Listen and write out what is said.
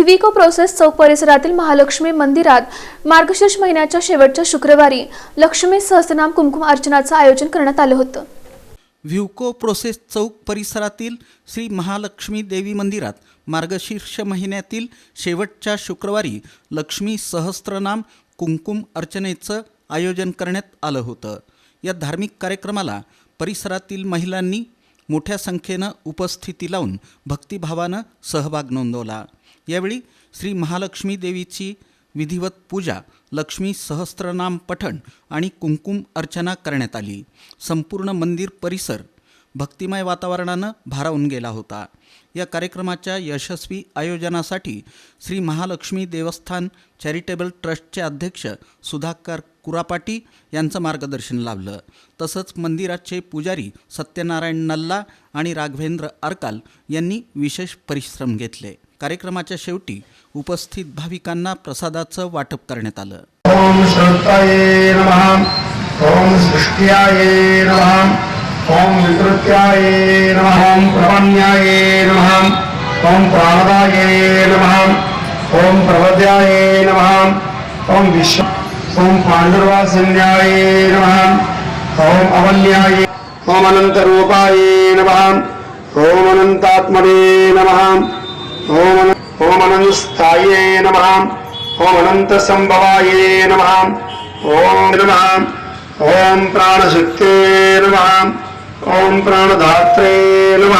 व्हिविको process चौक परिसरातील महालक्ष्मी मंदिरात मार्गशीर्ष महिन्याच्या शेवटच्या शुक्रवारी लक्ष्मी सहस्रनाम कुमकुम अर्चनाचं आयोजन करण्यात आलं होतं. व्ह्युको प्रोसेस चौक परिसरातील श्री महालक्ष्मी देवी मंदिरात मार्गशीर्ष महिन्यातील शेवटच्या शुक्रवारी लक्ष्मी सहस्त्रनाम कुंकुम अर्चनेचं आयोजन करण्यात आलं होतं. या धार्मिक कार्यक्रमाला परिसरातील महिलांनी मोठ्या संख्येनं उपस्थिती लावून भक्तिभावानं सहभाग नोंदवला. यावेळी श्री महालक्ष्मी देवीची विधिवत पूजा लक्ष्मी सहस्त्रनाम पठण आणि कुंकुम अर्चना करण्यात आली. संपूर्ण मंदिर परिसर भक्तिमय वातावरणानं भारावून गेला होता. या कार्यक्रमाच्या यशस्वी आयोजनासाठी श्री महालक्ष्मी देवस्थान चॅरिटेबल ट्रस्टचे अध्यक्ष सुधाकर कुरापाटी यांचं मार्गदर्शन लाभलं. तसंच मंदिराचे पुजारी सत्यनारायण नल्ला आणि राघवेंद्र अरकाल यांनी विशेष परिश्रम घेतले. कार्यक्रमाच्या शेवटी उपस्थित भाविकांना प्रसादाचं वाटप करण्यात आलं. ओम श्रोताये नमः. ॐ सृष्ट्याये नमः. ॐ विकृत्याये नम. ॐ नम. ओम प्राणदाये नमः. ॐ प्रवद्याये नमः. विश्व ॐ पाण्डुर्वासिन्याये नमः ॐ अवल्याये ॐ अनन्तरूपाये नमः ॐ अनन्तात्मने नमः ॐ अन- ॐ अनन्ताये नमः ॐ अनन्तसम्भवाये नमः ॐ नमः ॐ प्राणशक्ते नमः ॐ प्राणधात्रे नमः